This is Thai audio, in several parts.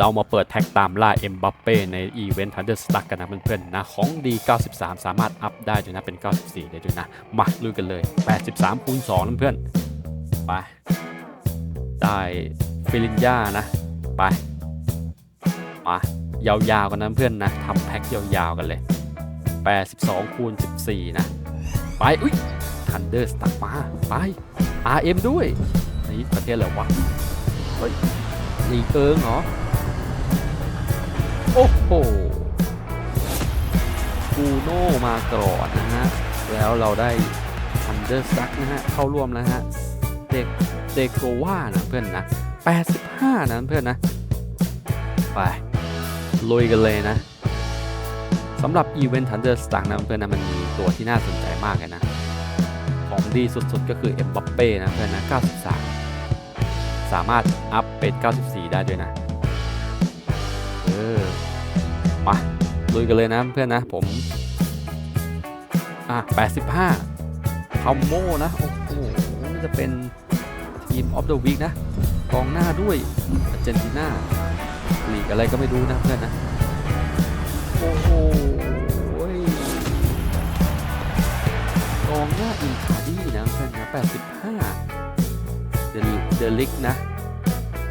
เรามาเปิดแท็กตามล่าเอ็มบัปเป้ในอีเวนต์ทันเดอร์สตักกันนะเพื่อนๆนะ ของดี 93 สามารถอัพได้ด้วยนะ เป็น 94 ได้ด้วยนะ มาลุยกันเลย 83คูณ2นะเพื่อนไป ได้ฟิลินยานะ ไป มายาวๆกันนะเพื่อนนะทำแพ็คยาวๆกันเลย 82คูณ14 นะ ไป อุ้ยทันเดอร์สตักมา ไป RM ด้วย นี่ประเทศอะไรวะ เฮ้ยลีเอิงเหรอ โอ้โหกูโน่มาก่อนนะฮะ แล้วเราได้ทันเดอร์สตักนะฮะ เข้าร่วมแล้วฮะเด็กเดโกว่านะเพื่อนนะ 85 นะเพื่อนนะ ไปลุยกันเลยนะสำหรับอีเวนต์ทันเดอร์สตักนะเพื่อนนะ มันมีตัวที่น่าสนใจมากเลยนะ ของดีสุดๆ ก็คือเอ็มบัปเป้นะเพื่อนนะ 93 สามารถอัพเป็น 94 ได้ด้วยนะ ออมาลุยกันเลยนะเพื่อนนะผมอะ85คอมโมนะ โอ้โหนี่จะเป็นทีมออฟเดอะวีคนะกองหน้าด้วยอาร์เจนตินาลีกอะไรก็ไม่รู้นะเพื่อนนะ โอ้โหกองหน้าอินคาดี้นะเพื่อนนะ85เดลเดลิกนะ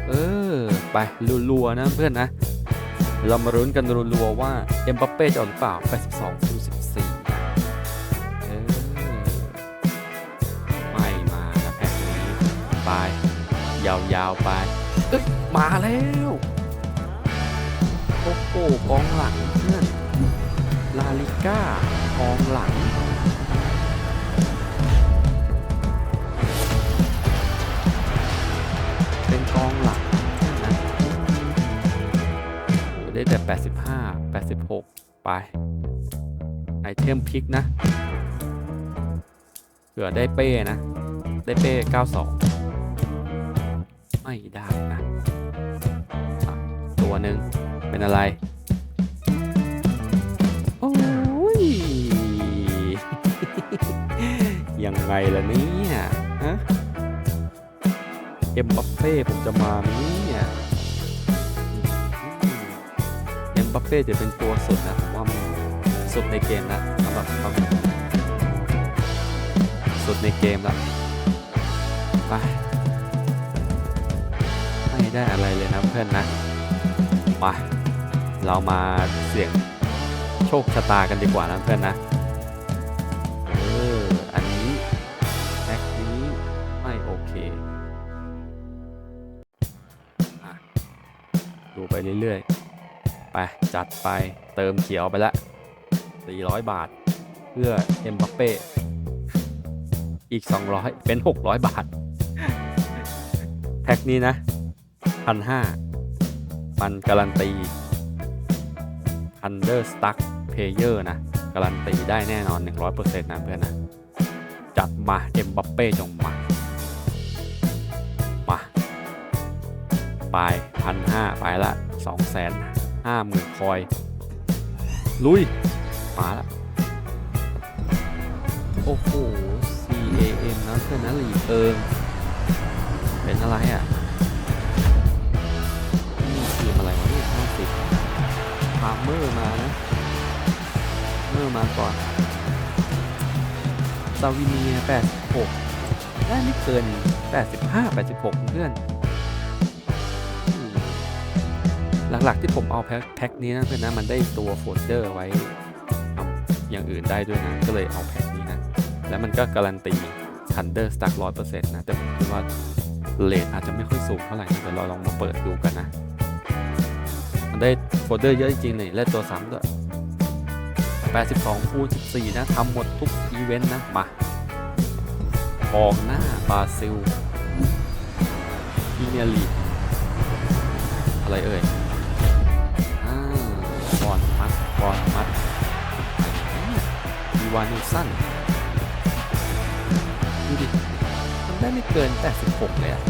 เออ ไปรัวๆนะเพื่อนนะ เรามารุ้นกันรัวๆว่า เอ็มบัปเป้จะออกหรือเปล่า 82คูณ14ไม่มานะแพ็คนี้ไป ยาวๆไป เอ้ย มาแล้ว โอ้โหกองหลังเพื่อน ลาลิก้ากองหลัง ได้แต่ 85 86 ไป ไอเทมพลิกนะเผื่อได้เป้นะ ได้เป้ 92 ไม่ได้นะ ตัวหนึ่งเป็นอะไร โอ้ย ยังไงล่ะเนี่ย ฮะ เอ็มบัปเป้ผมจะมาไหม เอ็มบัปเป้จะเป็นตัวสุดนะ ผมว่ามันสุดในเกมละสำหรับเขาสุดในเกมละไปไม่ได้อะไรเลยนะเพื่อนนะมาเรามาเสี่ยงโชคชะตากันดีกว่านะเพื่อนนะเอออันนี้แพ็คนี้ไม่โอเคดูไปเรื่อยๆ ไป จัดไปเติมเขียวไปละ 400 บาท เพื่อเอ็มบัปเป้ อีก 200 เป็น 600 บาท แพ็คนี้นะพันห้ามันการันตี Under Stuck Player นะ การันตีได้แน่นอน 100%นะเพื่อนนะ จัดมาเอ็มบัปเป้จงมา มา ไปพันห้าไปละสองแสน ห้าหมื่นคอย ลุยมาละโอ้โห C A M นะเพื่อนนะหลีเอิงเป็นอะไรอะนี่ทีมอะไรวะเนี่ยห้าสิบพาเมอร์มานะเมอร์มาก่อนซาวิเนีย86ได้ไม่เกิน 85 86 เพื่อน หลักๆที่ผมเอาแพ็คนี้นะเพื่อนนะมันได้ตัวโฟลเดอร์ไว้ทำอย่างอื่นได้ด้วยนะ ก็เลยเอาแพ็คนี้นะ แล้วมันก็การันตี Thunder Stack 100%นะ แต่ผมคิดว่าเลทอาจจะไม่ค่อยสูงเท่าไหร่นะเดี๋ยวเราลองมาเปิดดูกันนะ มันได้โฟลเดอร์เยอะจริงๆเลยและตัวซ้ำด้วย82คูณ14 นะทำหมดทุกอีเวนต์นะ มากองหน้าบราซิลพรีเมียร์ลีกอะไรเอ่ย บอลมัดบอลมัดดีวานิลสันดูดิมันได้ไม่เกิน 86 เลยอะ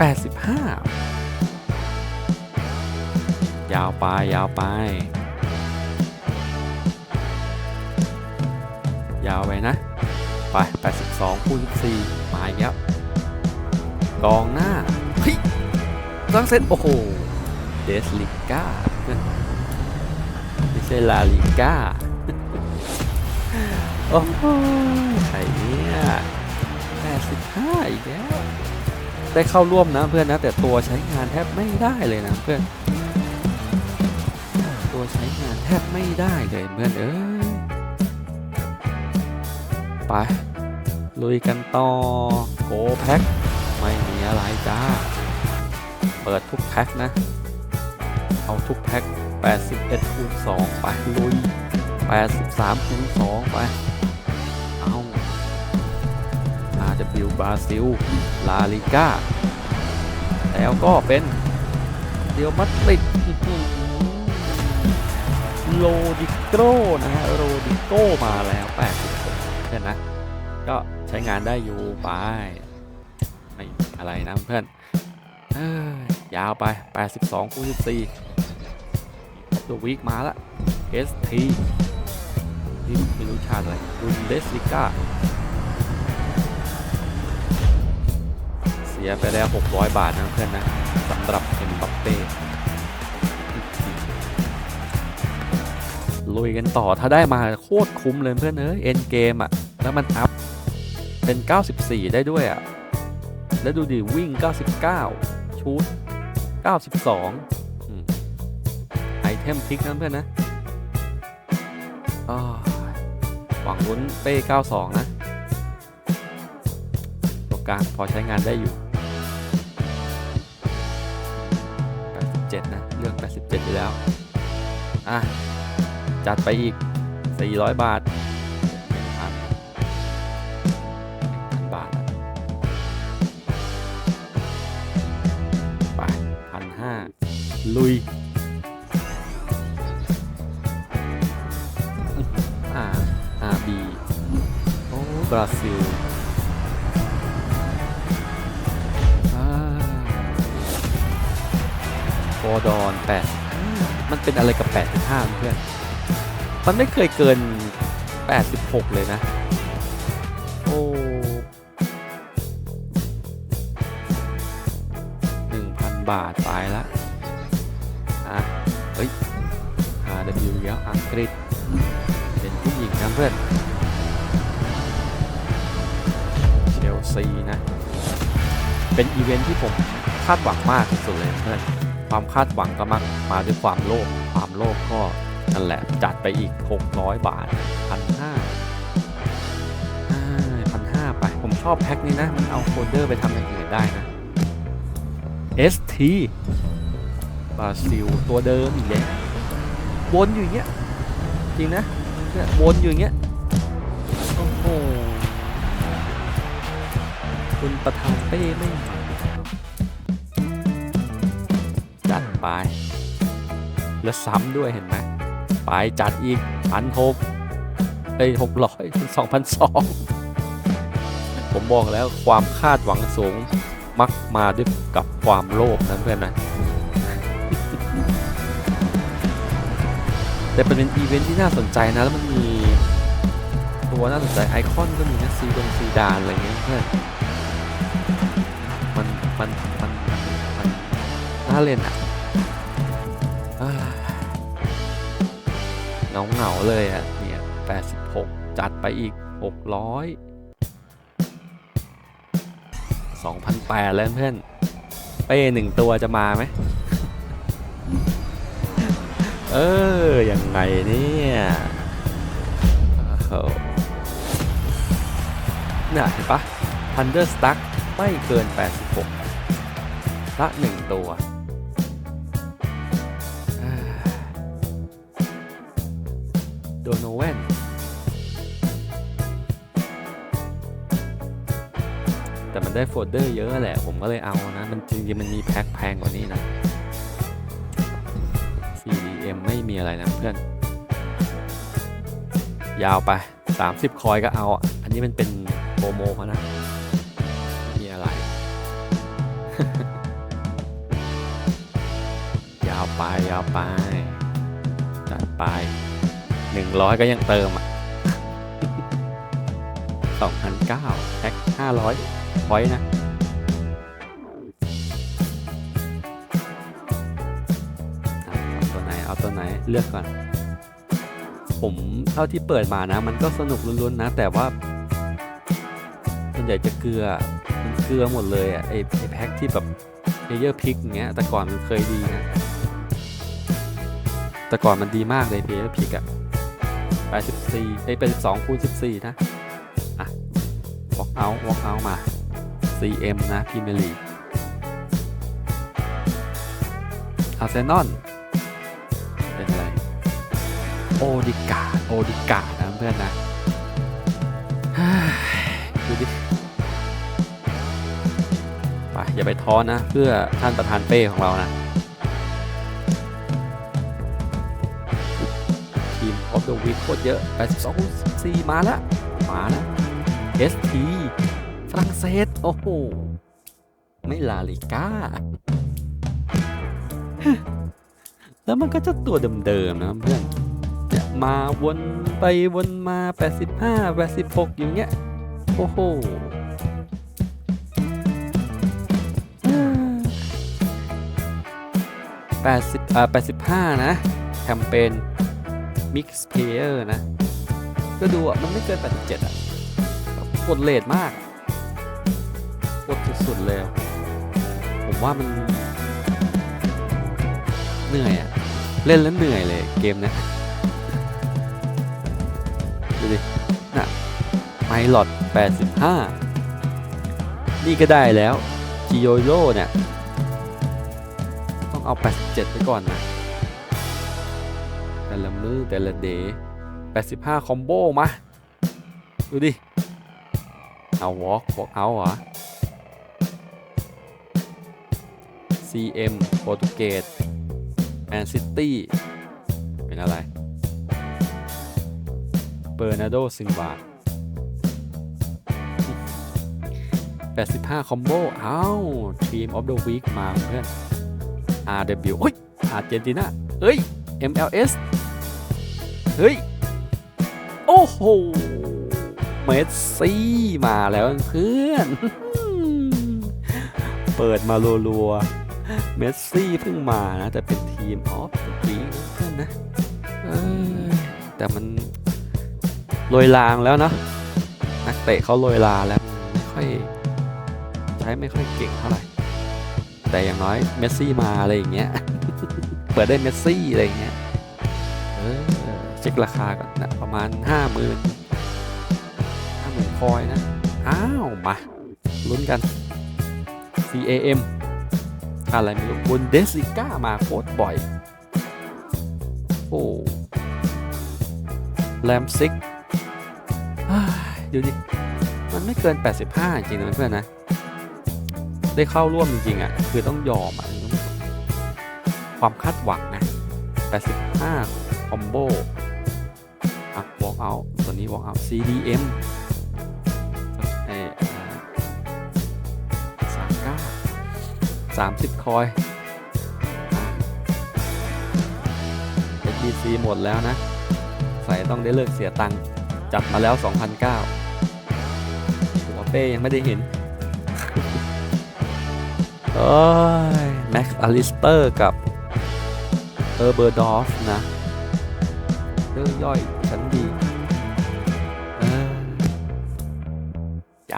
85 ยาวไป ยาวไป ยาวไปนะ ไป 82คูณ14มาอีกแล้วกองหน้า เฮ้ยตั้งเซตโอ้โห เดสลิก้า ช่ลาลิก้า โอ้โหไข่เนี่ย85 อีกแล้ว ได้เข้าร่วมนะเพื่อนนะ แต่ตัวใช้งานแทบไม่ได้เลยนะเพื่อน ตัวใช้งานแทบไม่ได้เลยเพื่อนเอ้ย ไป ลุยกันต่อโกแพ็คไม่มีอะไรจ้า เปิดทุกแพ็คนะ เอาทุกแพ็ค 81คูณ2ไปลุย83คูณ2ไป เอา RW บราซิล ลาลิก้า แล้วก็เป็นเดียวมัดติดโลดิโกนะฮะโรดิโกมาแล้ว86เพื่อนนะ ก็ใช้งานได้อยู่ไปไม่อะไรนะเพื่อนยยาวไป 82คูณ14 ตัววีคมาละ ST นี่ไม่รู้ชาติอะไรบุนเดสลิก้าเสียไปแล้ว 600 บาทนะเพื่อนนะสำหรับเอ็มบัปเป้ลุยกันต่อถ้าได้มาโคตรคุ้มเลยเพื่อนเอ้ยเอ็นเกมอะ แล้วมันอัพ เป็น 94 ได้ด้วยอะ แล้วดูดิวิ่ง 99ชูด92อืม ไอเทมทิกนะเพื่อนนะหวังลุ้นเป้ 92 นะตัวกลางพอใช้งานได้อยู่ 87 นะ เลือก 87อยู่แล้ว อะ จัดไปอีก 400 บาท ราซิลอ่าโกดอนแปดมันเป็นอะไรกับ 85 เพื่อน มันไม่เคยเกิน 86 เลยนะ โอ้1,000บาทไปละ อะ เฮ้ย RW แล้วอังกฤษ เป็นผู้หญิงนะเพื่อน เชลซีนะ เป็นอีเวนท์ที่ผมคาดหวังมากที่สุดเลยเพื่อนความคาดหวังก็มักมาด้วยความโลภความโลภก็นั่นแหละจัดไปอีก 600 บาทพันห้าพันห้าไป ผมชอบแพ็คนี้นะ มันเอาโฟลเดอร์ไปทำอย่างอื่นได้นะ ST บราซิลตัวเดิมอีกแล้ววนอยู่อย่างเงี้ยจริงนะเนี่ยวนอยู่อย่างเงี้ย คุณประธานเป้ไม่มาจัดไป แล้วซ้ำด้วยเห็นไหมไปจัดอีกพันหกเอ้ยหกร้อยสองพันสองผมบอกแล้วความคาดหวังสูงมักมาด้วยกับความโลภนะเพื่อนนะแต่เป็นอีเวนท์ที่น่าสนใจนะ แล้วมันมีตัวน่าสนใจไอคอนก็มีนะซีดงซีดานอะไรเงี้ยเพื่อน มันมันมันมันน่าเล่นอะเงาเงาเลยอะเนี่ย86จัดไปอีก600 2,008แล้วเพื่อนเป้หนึ่งตัวจะมาไหมเออยังไงเนี่ยเนี่ยเห็นปะ Thunderstruck ไม่เกิน 86 ละหนึ่งตัวโดโนเวนแต่มันได้โฟลเดอร์เยอะแหละ ผมก็เลยเอานะ มันจริงๆมันมีแพ็คแพงกว่านี้นะ CDM ไม่มีอะไรนะเพื่อน ยาวไป 30 คอยก็เอาอะอันนี้มันเป็นโปรโมเขานะ ไปยาไปจัดไป100ก็ยังเติมอะ2,009แพ็ค500พอยต์นะเอาตัวไหนเอาตัวไหนเลือกก่อน ผมเท่าที่เปิดมานะ มันก็สนุกลุ้นๆนะ แต่ว่าส่วนใหญ่จะเกลือมันเกลือหมดเลยอะไอไอแพ็คที่แบบเพเยอร์พิกเงี้ยแต่ก่อนมันเคยดีนะ แต่ก่อนมันดีมากเลยเพยอร์พิกอะ84ไอย82คูณ14 นะ อะ walk out walk out มา CM นะพีเมลีอาร์เซนอลเป็นอะไร โอดิกาโอดิกานะเพื่อนนะดูดิไปอย่าไปท้อนะ เพื่อท่านประธานเป้ของเรานะ วีโคตรเยอะ 82 4มาแล้ว มาแล้ว ST ฝรั่งเศส โอ้โห ไม่ลาลิก้า แล้วมันก็จะตัวเดิมๆนะเพื่อนมาวนไปวนมา 85 86 อย่างเงี้ย โอ้โห80อ่า85นะ แคมเปญ Mix Player นะ ก็ดูอะ มันไม่เกิน 87 อะกดเลทมากกดสุดๆเลย ผมว่ามัน เหนื่อยอะ เล่นแล้วเหนื่อยเลยเกมเนี้ยดูดิน่ะไมลอด85 นี่ก็ได้แล้วจิโยโ o เนี่ย ต้องเอา 87 ไปก่อนนะ มือแต่ละเดย์85 คอมโบมา ดูดิ เอาวอล์กวอล์กเอาเหรอ CM โปรตุเกสแมนซิตี้เป็นอะไรเบอร์นาโดซินวา85 คอมโบ เอ้า ทีมออฟเดอะวีคมาเพื่อน RW เฮ้ยอาร์เจนตินาเฮ้ย MLS เฮ้ย โอ้โห เมสซี่มาแล้วเพื่อน เปิดมารัวๆ เมสซี่เพิ่งมานะ แต่เป็นทีมออฟปีเพื่อนนะแต่มันโรยลางแล้วเนาะนักเตะเขาโรยลาแล้วไม่ค่อยใช้ไม่ค่อยเก่งเท่าไหร่ แต่อย่างน้อยเมสซี่มาอะไรอย่างเงี้ย เปิดได้เมสซี่อะไรอย่างเงี้ย ช็คราคาก่อนนะประมาณห้าหมื่นห้าหมื่นคอยนะ อ้าว มาลุ้นกัน CAM อะไรไม่รู้บุนเดสิก้ามาโคตรบ่อย โอ้แรมซิกดูดิมันไม่เกิน 85 จริงนะเพื่อนนะ ได้เข้าร่วมจริงๆอะ คือต้องยอมอะ ความคาดหวังนะ 85 คอมโบ out ตัวนี้ walk out CDM เออสามเก้าสามสิบคอยอะ HBC หมดแล้วนะ ใส่ต้องได้เลิกเสียตังค์จัดมาแล้ว 2,009หัวเป้ยังไม่ได้เห็น โอ้ยแม็กอลิสเตอร์กับเออร์เบอร์ดอฟนะเรื่องย่อย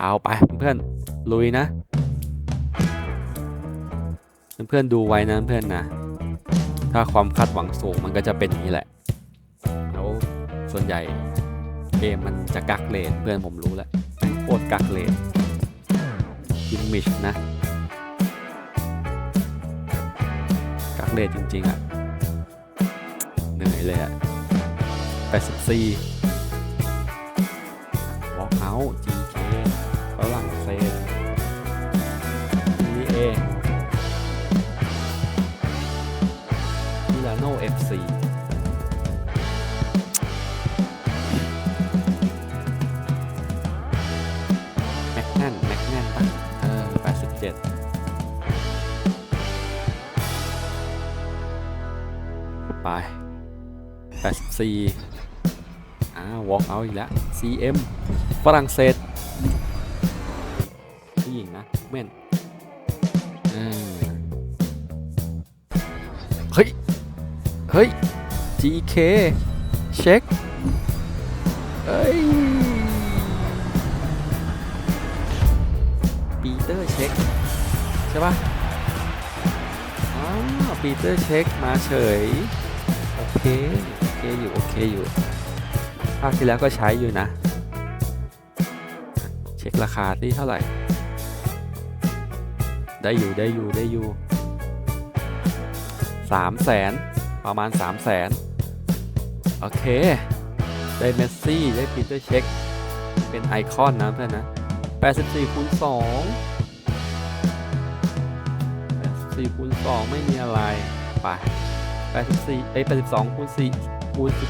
าวไปเพื่อนลุยนะ เพื่อนๆดูไว้นะเพื่อนนะ ถ้าความคาดหวังสูงมันก็จะเป็นอย่างนี้แหละ แล้วส่วนใหญ่เกมมันจะกักเลนเพื่อนผมรู้แล้วโคตรกักเลนกิมมิชนะ กักเลนจริงๆอะ่ะเหนื่อยเลยอะ่ะ84 walk out GK ฝ 4อ่า walk out อีกแล้ว CM ฝรั่งเศสผู้หญิงนะเม่นเฮ้ย เฮ้ย GK เช็คเอ้ย ปีเตอร์เช็คใช่ปะอ๋อปีเตอร์เช็คมาเฉย โอเค อเคอยู่ โอเคอยู่ ภาคที่แล้วก็ใช้อยู่นะ เช็คราคาที่เท่าไหร่ ได้อยู่ได้อยู่ได้อยู่สามแสนประมาณสามแสนโอเค ได้เมสซี่ ได้ปีเตอร์เช็ค เป็นไอคอนนะเพื่อนนะ84คูณ2 84คูณ2ไม่มีอะไร ไป84เอ้ย82คูณ4 คูณ14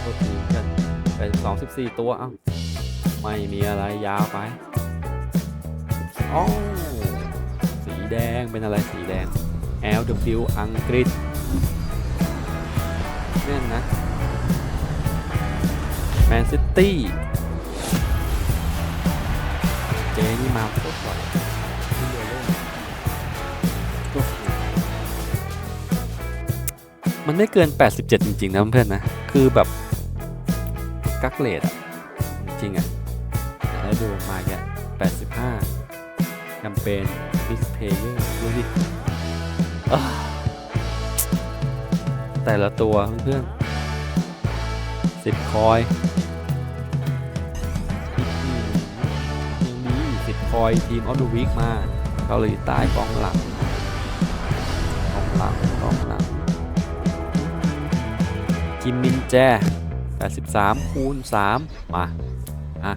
โทษทีกัน82 14ตัวเอ้าไม่มีอะไรยาวไปอ๋อสีแดงเป็นอะไรสีแดง LW อังกฤษแน่นนะแมนซิตี้เจนี่มาโคตรบ่อย มันไม่เกิน 87 จริง ๆ นะเพื่อนนะ คือแบบ กักเลดอะจริงอะแล้วดูมาแก85แคมเปญมิสเพเยอร์ดูดิแต่ละตัวเพื่อนสิบคอยยังมีสิบคอยทีมออฟดอะวีคมาเกาหลีใต้กองหลังกองหลังกองหลัง จิมมินแจ 83 คูณ 3 มา อะ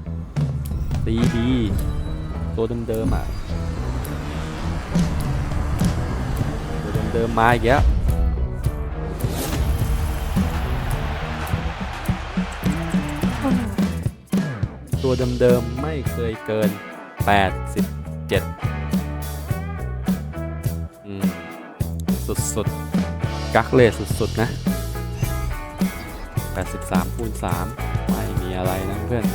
ตีดีตัวเดิมๆอะ ตัวเดิมๆมาอีกแล้วตัวเดิมๆไม่เคยเกิน 87 อืม สุดๆ กักเลสสุดๆ นะ 83คูณ3ไม่มีอะไรนะเพื่อน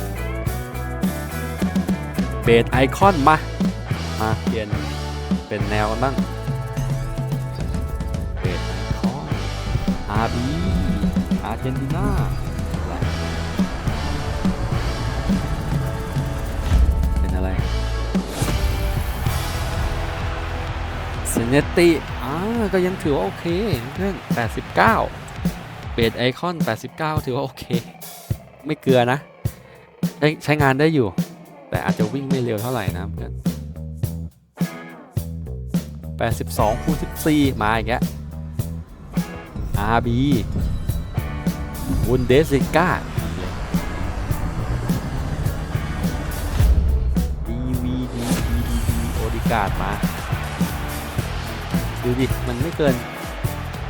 เบสไอคอนมา มาเปลี่ยนเป็นแนวกันบ้างเบสไอคอน RB อาร์เจนตินาเป็นอะไรเซเนติอ่าก็ยังถือว่าโอเคเพื่อน89 เบสไอคอน 89 ถือว่าโอเค ไม่เกลือนะใช้ใช้งานได้อยู่ แต่อาจจะวิ่งไม่เร็วเท่าไหร่นะเพื่อน82คูณ14 มาอีกแล้ว RB วุนเดสิก้า DVD DVD โอดิการ์ดมา ดูดิ มันไม่เกิน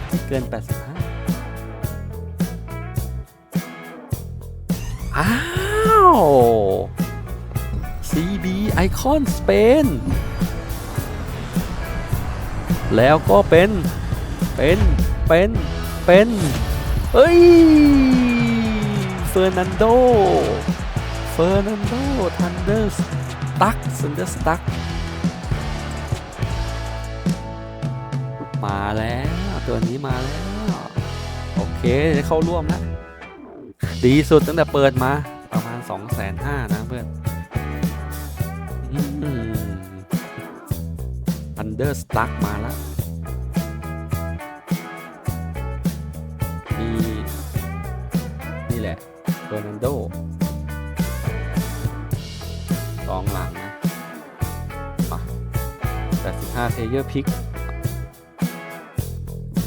ไม่เกิน 85 CB ไอคอนสเปนแล้วก็เป็น เป็น เป็น เป็นเอ้ย เฟอร์นันโด เฟอร์นันโด ทันเดอร์สตักซันเดอร์สตักมาแล้ว ตัวนี้มาแล้ว โอเคได้เข้าร่วมแล้ว ดีสุดตั้งแต่เปิดมา ประมาณ2 5 0 0 0 0นะเพื่อนอันเดอร์สตั๊กมาแล้วมีนี่แหละเฟอร์นันโดกองหลังนะมา85เพลเยอร์พิก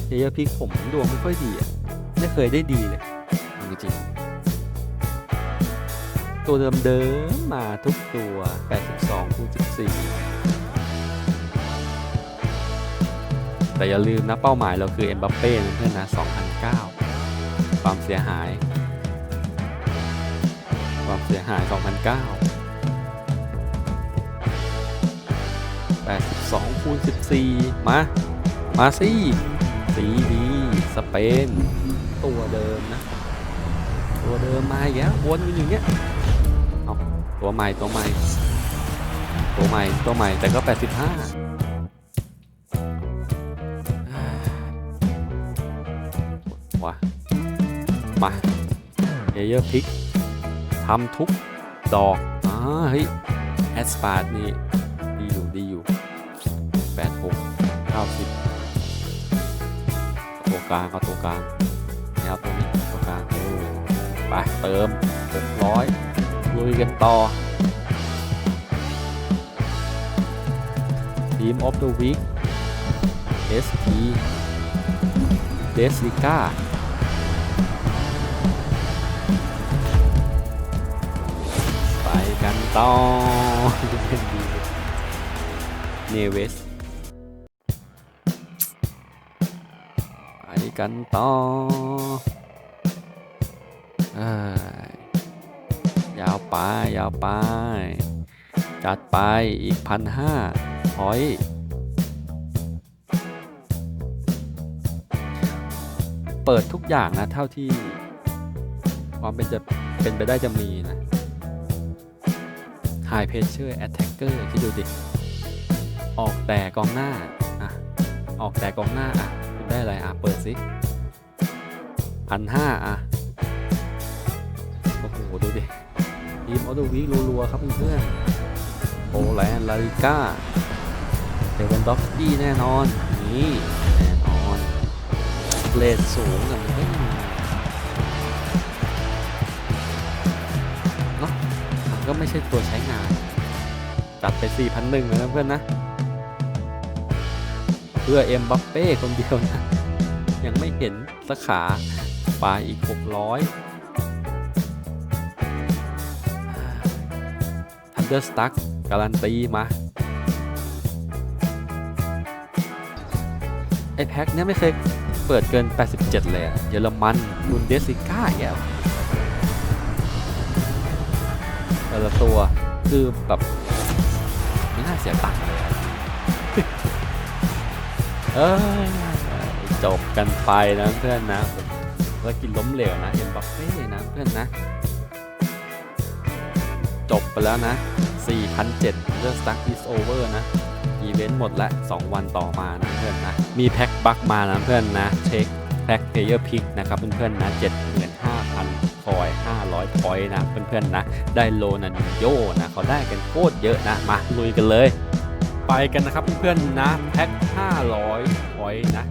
เพลเยอร์พิกผมดวงไม่ค่อยดีอะ ไม่เคยได้ดีเลย ตัวเดิมๆมาทุกตัว 82คูณ14 แต่อย่าลืมนะเป้าหมายเราคือเอ็มบัปเป้เพื่อนนะ2009 ความเสียหาย ความเสียหาย 2009 82คูณ14 มา มาสิสีดีสเปน ตัวเดิมนะ ตัวเดิมมาอีกแล้ววนอยู่อย่างเงี้ย ตัวใหม่ตัวใหม่ตัวใหม่ตัวใหม่แต่ก็ 85วะมาเยเยอร์พิกทำทุกดอกอ่าเฮ้ยแอสปาร์นี่ดีอยู่ดีอยู่แปดหกเก้าสิบตัวกลางเอาตัวกลางไม่เอาตัวนี้ตัวกลางไปเติมหกร้อย ลุยกันต่อทีมออฟเดอะวีค SP เดสลิก้าไปกันต่อเนเวสไปกันต่อเอ้ยยา ไปยาวไป จัดไปอีกพันห้าพอยเปิดทุกอย่างนะ เท่าที่ความเป็นจะเป็นไปได้จะมีนะ High Pressure Attacker คิดดูดิ ออกแต่กองหน้า อะ ออกแต่กองหน้า อะ คุณได้อะไร อะ เปิดสิพันห้าอะ โอ้โห ดูดิ ทีมออโตวิกรัวๆครับเพื่อนโปแลนด์ลาลิก้าเดวันด็อกกี้แน่นอน นี่แน่นอนเกรดสูงกันไม่มีเนาะมันก็ไม่ใช่ตัวใช้งาน จัดไป 4,001เลยนะเพื่อนนะ เพื่อเอ็มบัปเป้คนเดียวนะ ยังไม่เห็นสักขาปลาอีก 600 เดอร์สตั๊กการันตีมา ไอแพ็คเนี้ยไม่เคยเปิดเกิน 87 เลยอะเยอรมันบุนเดสซิก้าแกวแต่ละตัวคือแบบไม่น่าเสียตังค์เลยอะเอยจบกันไปนะเพื่อนนะแล้วกินล้มเหลวนะเอ็มบัปเป้นะเพื่อนนะ ไปแล้วนะ 4,007เรื่อง Stuck is over นะ อีเวนต์หมดละ 2 วันต่อมานะเพื่อนนะ มีแพ็คบัคมานะเพื่อนนะ เช็คแพ็คเพเยอร์พิกนะครับเพื่อนๆนะ 75,000คอย500พอยนะเพื่อนๆนะ ได้โลนันโยนะเขาได้กันโคตรเยอะนะ มาลุยกันเลย ไปกันนะครับเพื่อนๆนะแพ็ค500พอยนะ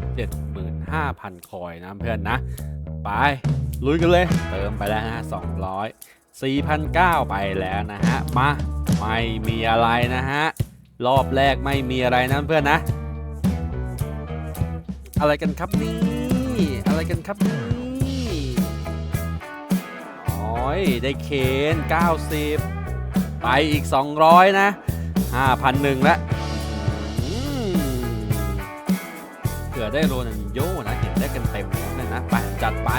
75,000 คอยนะเพื่อนนะ ไปลุยกันเลย เติมไปแล้วนะ200 4,900ไปแล้วนะฮะ มาไม่มีอะไรนะฮะ รอบแรกไม่มีอะไรนะเพื่อนนะ อะไรกันครับนี่ อะไรกันครับนี่โอ้ยได้เคน90 ไปอีก 200 นะ 5,001ละอื้อหือเผื่อได้โรนันโยนะ เห็นได้กันเต็มเลยนะ ไป จัดไป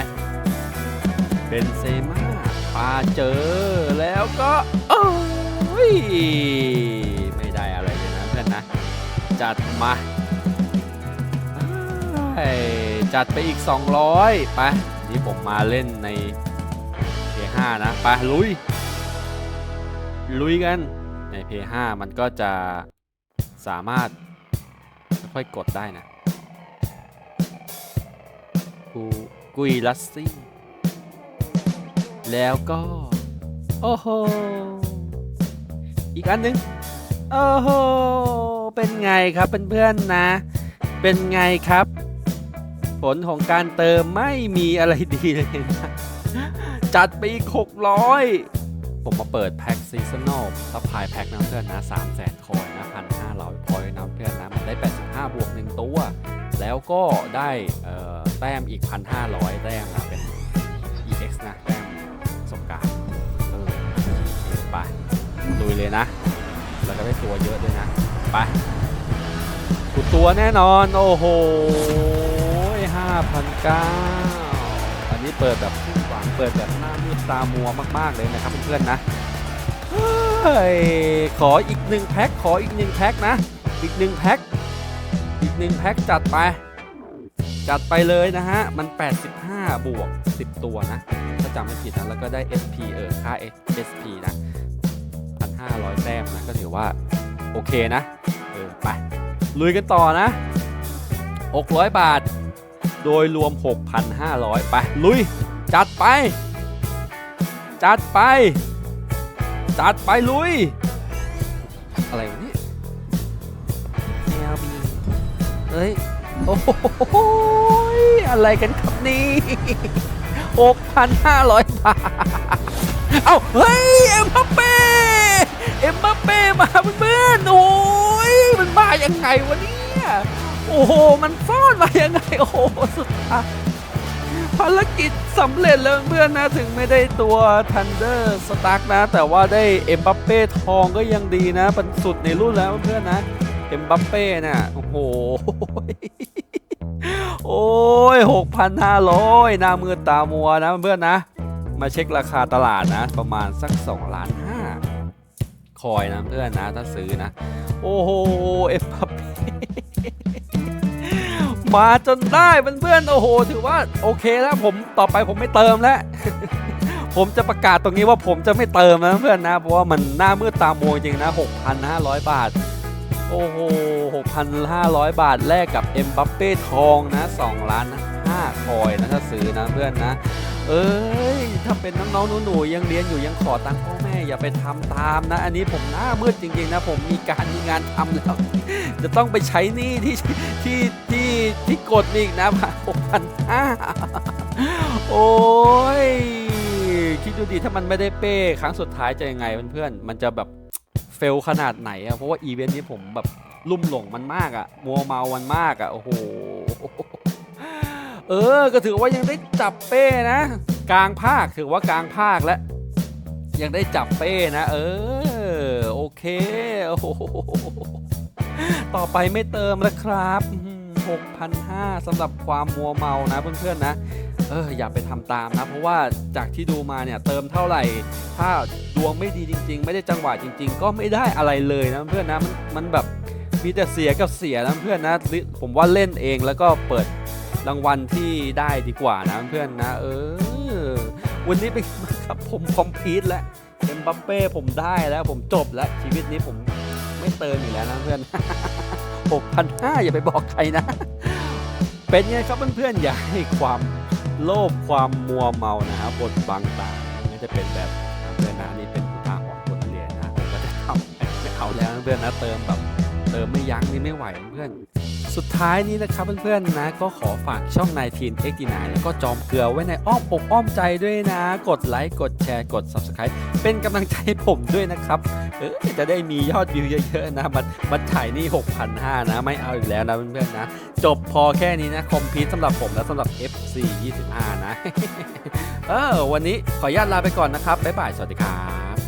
เบนเซมา ปาเจอแล้วก็โอ้ยไม่ได้อะไรเลยนะเพื่อนนะ จัดมาจัดไปอีก 200ไปนี่ผมมาเล่นใน P5 นะไปลุย ลุยกันใน P5 มันก็จะสามารถค่อยกดได้นะกูกุยลัสซี่ แล้วก็ โอ้โห อีกอันหนึ่งโอ้โห เป็นไงครับเพื่อนๆนะ เป็นไงครับ ผลของการเติมไม่มีอะไรดีเลยนะ จัดไปอีก600 ผมมาเปิดแพ็กซีซันอลซัพพลายแพ็กนะเพื่อนนะ3 0 0 0 0 0คอยนะ1,500คอยนะเพื่อนนะมันได้ 85 บวก 1 ตัว แล้วก็ได้แต้มอีก 1,500 แต้มนะเป็น EX นะ ลุยเลยนะแล้วก็ได้ตัวเยอะด้วยนะ ไปกูตัวแน่นอน โอ้โห5,900อันนี้เปิดแบบหวังเปิดแบบหน้ามืดตามัวมาก ๆ เลยนะครับเพื่อนๆนะขออีกหนึ่งแพ็คขออีกหนึ่งแพ็คนะ อีกหนึ่งแพ็คอีกหนึ่งแพ็คจัดไป จัดไปเลยนะฮะ มัน 85 บวก 10 ตัวนะ ถ้าจำไม่ผิดนะ แล้วก็ได้ SP เออ ค่า SP นะ 500 แต้มนะก็ถือว่า โอเคนะเออไปลุยกันต่อนะ 600 บาท โดยรวม 6,500 ไป ลุย จัดไป จัดไป จัดไปลุย อะไรวะนี่ย LB เฮ้ย โอ้โหอะไรกันครับนี่6,500 บาท เอ้า เฮ้ย เอ็มบัปเป้ เอ็มบัปเป้มาเพื่อนๆโอ้ยมันมายังไงวะเนี่ยโอ้โหมันซ่อนมายังไงโอ้โหสุดท้ายภารกิจสำเร็จแล้วเพื่อนนะถึงไม่ได้ตัว Thunder Stark นะ แต่ว่าได้เอ็มบัปเป้ทองก็ยังดีนะเป็นสุดในรุ่นแล้วเพื่อนนะเอ็มบัปเป้น่ะโอ้โหโอ้ยหกพันห้าร้อยหน้ามือตามัวนะเพื่อนนะ มาเช็คราคาตลาดนะ ประมาณสัก2ล้านห้า คอยนะเพื่อนนะถ้าซื้อนะ โอ้โหเอ็มบัปเป้มาจนได้เพื่อนๆโอ้โห ถือว่าโอเคแล้วผมต่อไปผมไม่เติมแล้วผมจะประกาศตรงนี้ว่าผมจะไม่เติมนะเพื่อนนะ เพราะว่ามันหน้ามืดตามัวจริงนะ 6,500 บาท โอ้โห 6,500 บาทแลกกับเอ็มบัปเป้ทองนะ2ล้าน5คอยนะถ้าซื้อนะเพื่อนนะ เอ้ยถ้าเป็นน้องๆหนูๆยังเรียนอยู่ยังขอตังค์พ่อแม่อย่าไปทำตามนะ อันนี้ผมหน้ามืดจริงๆนะ ผมมีการมีงานทำแล้ว จะต้องไปใช้หนี้ที่ที่ที่ที่กดอีกนะหกพันห้าโอ้ยคิดดูดิถ้ามันไม่ได้เป้ครั้งสุดท้ายจะยังไงเพื่อนๆมันจะแบบเฟลขนาดไหนอะเพราะว่าอีเวนต์นี้ผมแบบลุ่มหลงมันมากอะมัวเมามันมากอะโอ้โห เออ ก็ถือว่ายังได้จับเป้นะ กลางภาคถือว่ากลางภาคแล้วยังได้จับเป้นะ เออ โอเคโอ้โหต่อไปไม่เติมแล้วครับหกพันห้าสำหรับความมัวเมานะเพื่อนๆนะ เอออย่าไปทำตามนะ เพราะว่าจากที่ดูมาเนี่ยเติมเท่าไหร่ ถ้าดวงไม่ดีจริง ๆ ไม่ได้จังหวะจริง ๆ ก็ไม่ได้อะไรเลยนะเพื่อนนะมันมันแบบมีแต่เสียกับเสียนะเพื่อนนะผมว่าเล่นเองแล้วก็เปิด รางวัลที่ได้ดีกว่านะเพื่อนนะเออวันนี้เป็นครับผมคอมพีทแล้วเอ็มบัปเป้ผมได้แล้วผมจบแล้วชีวิตนี้ผมไม่เติมอีกแล้วนะเพื่อน6,500อย่าไปบอกใครนะ เป็นไงครับเพื่อนๆอย่าให้ความโลภความมัวเมานะครับบทบังตาไม่จะเป็นแบบเพื่อนนะนี่เป็นอุทาหรณ์บทเรียนนะผมก็จะทำไม่เอาแล้วเพื่อนนะเติมแบบเติมไม่ยั้งนี่ไม่ไหวเพื่อน สุดท้ายนี้นะครับเพื่อนๆนะก็ขอฝากช่องนายทีนเอ็กดีนแล้วก็จอมเกลือไว้ในอ้อมอกอ้อมใจด้วยนะ กดไลค์กดแชร์กด Subscribe เป็นกำลังใจให้ผมด้วยนะครับเออจะได้มียอดวิวเยอะๆนะมันมันถ่ายนี่ 6,500 นะ ไม่เอาอีกแล้วนะเพื่อนๆนะ จบพอแค่นี้นะ คอมพิวสำหรับผมและสำหรับ FC 25นะ เออวันนี้ขออนุญาตลาไปก่อนนะครับบ๊ายบายสวัสดีครับ